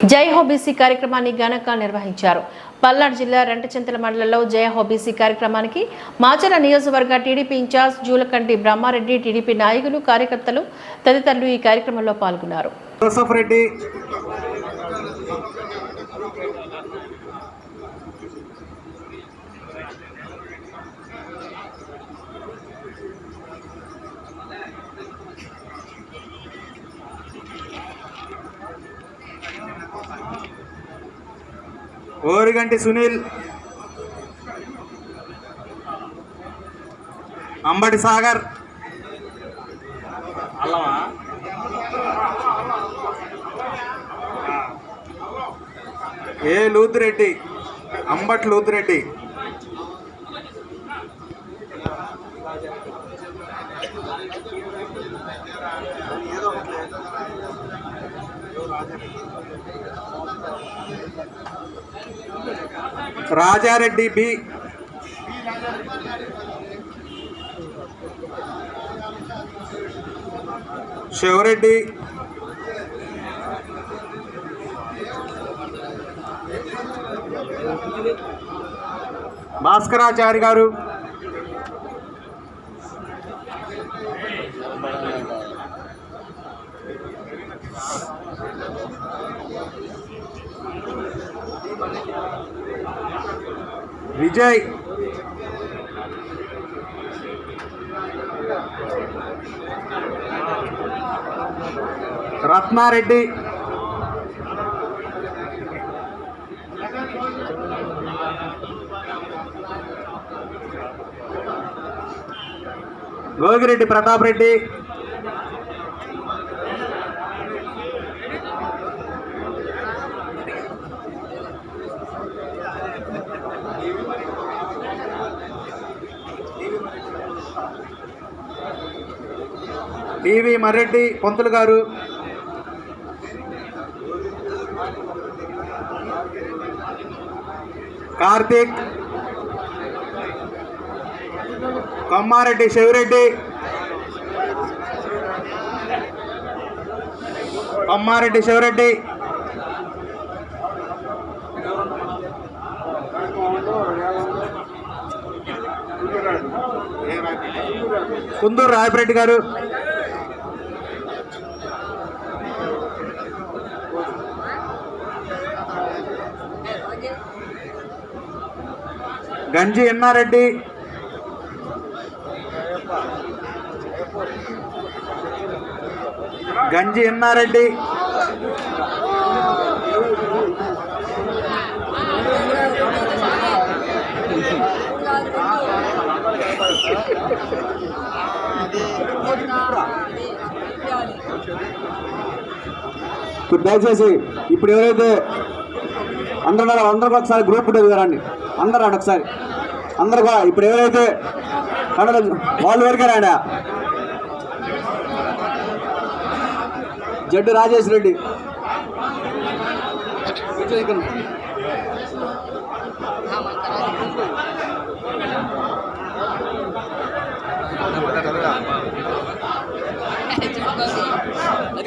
జై హోబీసీ కార్యక్రమాన్ని ఘనంగా నిర్వహించారు. పల్నాడు జిల్లా రెంటచింతల మండలంలో జయ హోబీసీ కార్యక్రమానికి మాచర నియోజకవర్గ TDP incharge Julakanti Brahmareddy TDP నాయకులు కార్యకర్తలు తదితరులు ఈ కార్యక్రమంలో పాల్గొన్నారు. Origanti Sunil. Ambati Sagar. అల్లమా? A Luthireddy? Ambat Luthireddy. Rajareddy B. Sivareddy. Bhaskarachari garu. Vijay. Ratnareddy. Gogireddy Pratap Reddy. PV Marreddy Pantulu garu. Karthik. Kammareddy Siva Reddy. Kamma Reddy Siva Reddy. Kunduru Rayapareddy గారు. గంజి ఎన్నారెడ్డి? గంజి ఎన్నారెడ్డి? దయచేసి ఇప్పుడు ఎవరైతే అందరూ అందరికి ఒకసారి గ్రూప్ ఉంటుంది రండి అందరూ రండి ఒకసారి. అందరు కూడా ఇప్పుడు ఎవరైతే కన్నడ వాళ్ళు వరకే రాడా జడ్డు రాజేష్ రెడ్డి.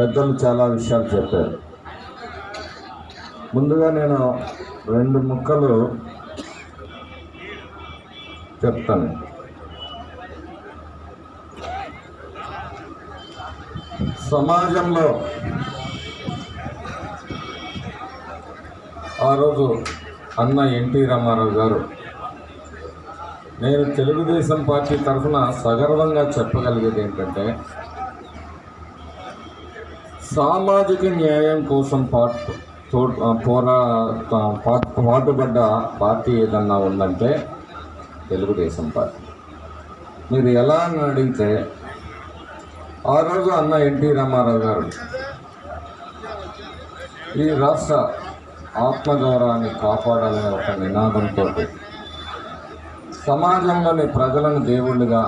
పెద్దలు చాలా విషయాలు చెప్పారు. ముందుగా నేను రెండు ముక్కలు చెప్తాను. సమాజంలో ఆ రోజు అన్న ఎన్టీ రామారావు గారు నేను తెలుగుదేశం పార్టీ తరఫున సగర్వంగా చెప్పగలిగేది ఏంటంటే సామాజిక న్యాయం కోసం పాటు తో- పోరా పాటుపడ్డ పార్టీ ఏదన్నా ఉందంటే తెలుగుదేశం పార్టీ. మీరు ఎలా అని అడిగితే ఆ రోజు అన్న ఎన్టీ రామారావు గారు ఈ రాష్ట్ర ఆత్మగౌరవాన్ని కాపాడాలనే ఒక నినాదంతో సమాజంలోని ప్రజలను దేవుళ్ళుగా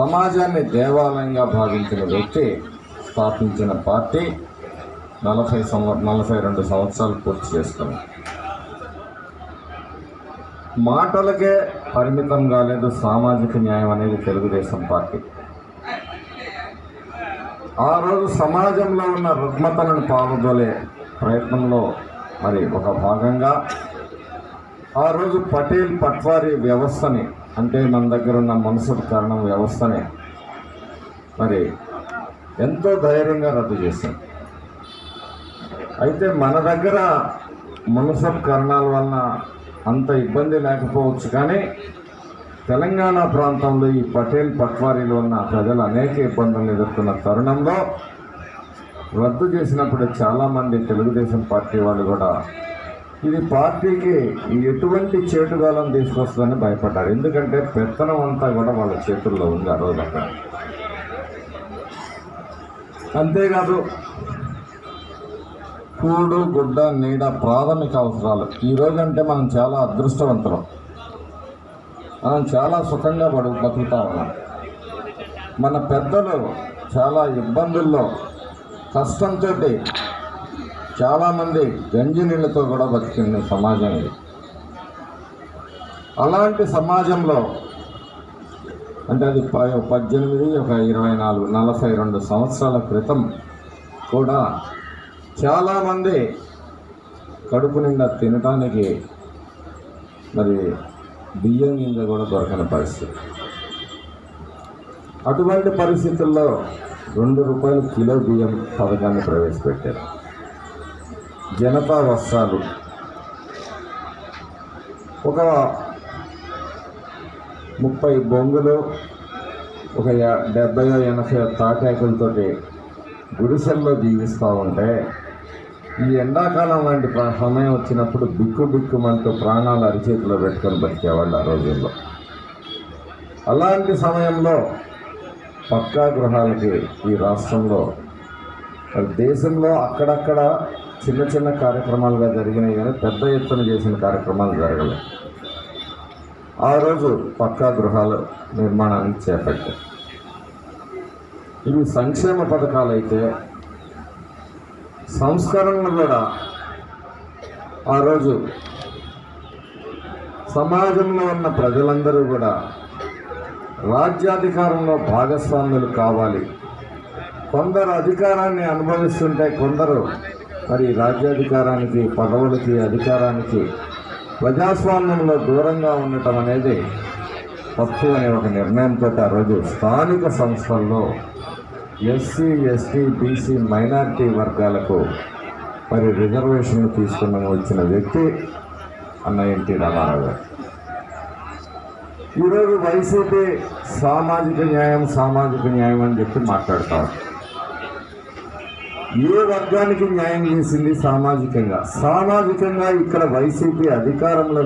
సమాజాన్ని దేవాలయంగా భావించిన వ్యక్తి స్థాపించిన పార్టీ నలభై సంవ నలభై రెండు సంవత్సరాలు పూర్తి చేస్తుంది. మాటలకే పరిమితం కాలేదు సామాజిక న్యాయం అనేది తెలుగుదేశం పార్టీ. ఆ రోజు సమాజంలో ఉన్న రుగ్మతలను పాల్గొలే ప్రయత్నంలో మరి ఒక భాగంగా ఆ రోజు పటేల్ పట్వారీ వ్యవస్థని అంటే మన దగ్గర ఉన్న మనసుకు కారణం వ్యవస్థనే. మరి ఎంతో ధైర్యంగా రద్దు చేశాం అయితే మన దగ్గర మున్సబ్ కారణాల వలన అంత ఇబ్బంది లేకపోవచ్చు కానీ తెలంగాణ ప్రాంతంలో ఈ పటేల్ పట్వారీలో ఉన్న ప్రజలు అనేక ఇబ్బందులు ఎదుర్కొన్న తరుణంలో రద్దు చేసినప్పుడు చాలామంది తెలుగుదేశం పార్టీ వాళ్ళు కూడా ఇది పార్టీకి ఎటువంటి చేటుగాలం తీసుకొస్తుందని భయపడ్డారు. ఎందుకంటే పెత్తనం అంతా కూడా వాళ్ళ చేతుల్లో ఉంది ఆ రోజు అక్కడ. అంతేకాదు కూడు గుడ్డ నీడ ప్రాథమిక అవసరాలు. ఈ అంటే మనం చాలా అదృష్టవంతులం. మనం చాలా సుఖంగా పడు బతుకుతా ఉన్నాం. మన పెద్దలు చాలా ఇబ్బందుల్లో కష్టంతో చాలామంది గంజి నీళ్ళతో కూడా బతికింది సమాజం ఇది. అలాంటి సమాజంలో అంటే అది ప- పద్దెనిమిది ఒక ఇరవై నాలుగు నలభై రెండు సంవత్సరాల క్రితం కూడా చాలామంది కడుపు నిండా తినటానికి మరి బియ్యం గింజ కూడా దొరకని పరిస్థితి. అటువంటి పరిస్థితుల్లో రెండు రూపాయలు కిలో బియ్యం పథకాన్ని ప్రవేశపెట్టారు. జనతా వస్త్రాలు. ఒక ముప్పై బొంగులు ఒక యా- డెబ్బై ఎనభై తాటాకులతోటి గుడిసెల్లో జీవిస్తూ ఉంటే ఈ ఎండాకాలం లాంటి సమయం వచ్చినప్పుడు బిక్కు బిక్కుమంటూ ప్రాణాలు అరిచేతిలో పెట్టుకొని బతికేవాళ్ళు ఆ రోజుల్లో. అలాంటి సమయంలో పక్కా గృహాలకి ఈ రాష్ట్రంలో దేశంలో అక్కడక్కడ చిన్న చిన్న కార్యక్రమాలుగా జరిగినాయి కానీ పెద్ద ఎత్తున చేసిన కార్యక్రమాలు జరగలేదు ఆ రోజు పక్కా గృహాల నిర్మాణాన్ని చేపట్టారు. ఇవి సంక్షేమ పథకాలు అయితే సంస్కరణలు కూడా ఆ రోజు సమాజంలో ఉన్న ప్రజలందరూ కూడా రాజ్యాధికారంలో భాగస్వాములు కావాలి. కొందరు అధికారాన్ని అనుభవిస్తుంటే కొందరు మరి రాజ్యాధికారానికి పదవులకి అధికారానికి ప్రజాస్వామ్యంలో దూరంగా ఉండటం అనేది తప్పు అనే ఒక నిర్ణయంతో ఆ రోజు స్థానిక సంస్థల్లో ఎస్సీ ఎస్టీ బీసీ మైనారిటీ వర్గాలకు మరి రిజర్వేషన్లు తీసుకున్న వచ్చిన వ్యక్తి అన్న ఎన్టీ రామారావు గారు. ఈరోజు వైసీపీ సామాజిక న్యాయం సామాజిక న్యాయం అని చెప్పి మాట్లాడతారు ఏ వర్గానికి న్యాయం చేసింది సామాజికంగా? సామాజికంగా ఇక్కడ వైసీపీ అధికారంలో